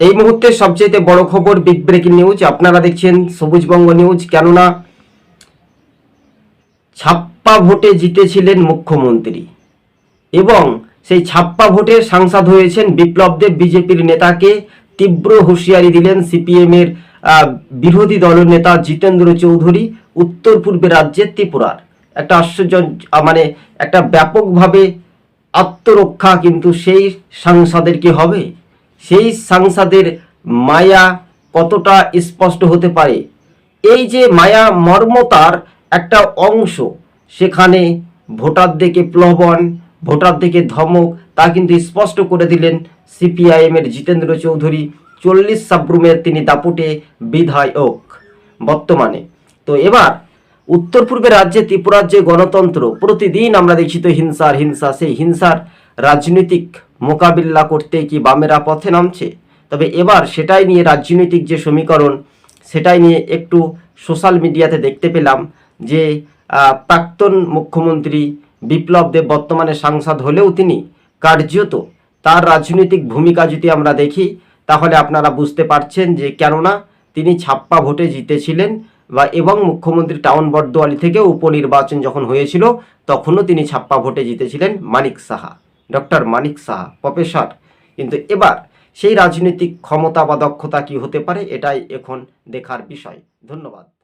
এই মুহূর্তে সবচেয়ে বড় খবর বিগ ব্রেকিং নিউজ আপনারা দেখছেন সবুজবঙ্গ নিউজ কেননা ছাপ্পা ভোটে জিতেছিলেন মুখ্যমন্ত্রী এবং সেই ছাপ্পা ভোটে সাংসদ হয়েছেন বিপ্লব দেব, বিজেপির নেতাকে তীব্র হুঁশিয়ারি দিলেন সিপিএমের বিরোধী দলের নেতা জিতেন্দ্র চৌধুরী উত্তর পূর্বে রাজ্যের ত্রিপুরার। একটা আশ্চর্য মানে একটা ব্যাপকভাবে আত্মরক্ষা কিন্তু সেই সাংসদের কি হবে? সেই সাংসাদের মায়া কতটা স্পষ্ট হতে পারে? এই যে মায়া মর্মতার একটা অংশ, সেখানে ভোটারদেরকে প্লবন ভোটারদেরকে ধমক, তা কিন্তু স্পষ্ট করে দিলেন সিপিআইএমের জিতেন্দ্র চৌধুরী। চল্লিশ সাব্রুমের তিনি দাপুটে বিধায়ক বর্তমানে। তো এবার উত্তর পূর্বে রাজ্যে ত্রিপুরার যে গণতন্ত্র, প্রতিদিন আমরা দেখছি তো হিংসার, হিংসা, সেই হিংসার রাজনৈতিক মোকাবিলা করতে কি বামেরা পথে নামছে? তবে এবার সেটাই নিয়ে রাজনৈতিক যে সমীকরণ, সেটাই নিয়ে একটু সোশ্যাল মিডিয়াতে দেখতে পেলাম যে প্রাক্তন মুখ্যমন্ত্রী বিপ্লব দেব বর্তমানে সাংসদ হলেও তিনি কার্যত তার রাজনৈতিক ভূমিকা যদি আমরা দেখি, তাহলে আপনারা বুঝতে পারছেন যে কেননা তিনি ছাপ্পা ভোটে জিতেছিলেন বা এবং মুখ্যমন্ত্রী টাউন বর্দোয়ালি থেকে উপনির্বাচন যখন হয়েছিল, তখনও তিনি ছাপ্পা ভোটে জিতেছিলেন Manik Saha. Doctor Manik Saha, professor. কিন্তু এবার সেই রাজনৈতিক ক্ষমতা বা দক্ষতা কি হতে পারে, এটাই এখন দেখার বিষয়। ধন্যবাদ।